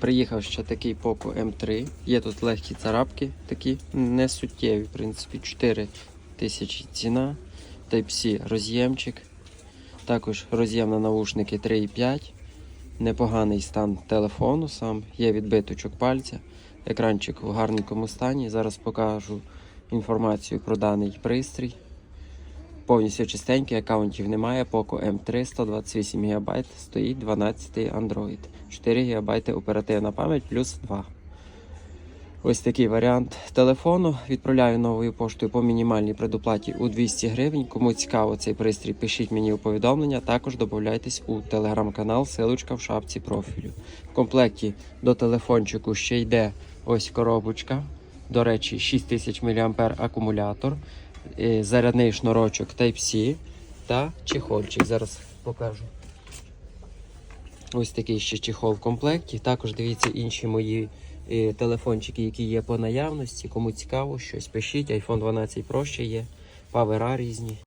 Приїхав ще такий Poco M3. Є тут легкі царапки, такі не суттєві, в принципі, 4 тисячі ціна. Type-C роз'ємчик. Також роз'єм на наушники 3,5. Непоганий стан телефону сам, є відбиточок пальця. Екранчик в гарненькому стані. Зараз покажу інформацію про даний пристрій. Повністю чистенький, аккаунтів немає. Poco M3 128 ГБ, стоїть 12 Android. 4 ГБ оперативна пам'ять плюс 2. Ось такий варіант телефону. Відправляю новою поштою по мінімальній предоплаті у 200 гривень. Кому цікаво цей пристрій, пишіть мені у повідомлення. Також додайтесь у телеграм-канал, силочка в шапці профілю. В комплекті до телефончику ще йде ось коробочка. До речі, 6000 мАh акумулятор, зарядний шнурочок Type-C та чехольчик. Зараз покажу. Ось такий ще чехол в комплекті. Також дивіться інші мої е, телефончики, які є по наявності. Кому цікаво, щось пишіть. iPhone 12 Pro ще є, павера різні.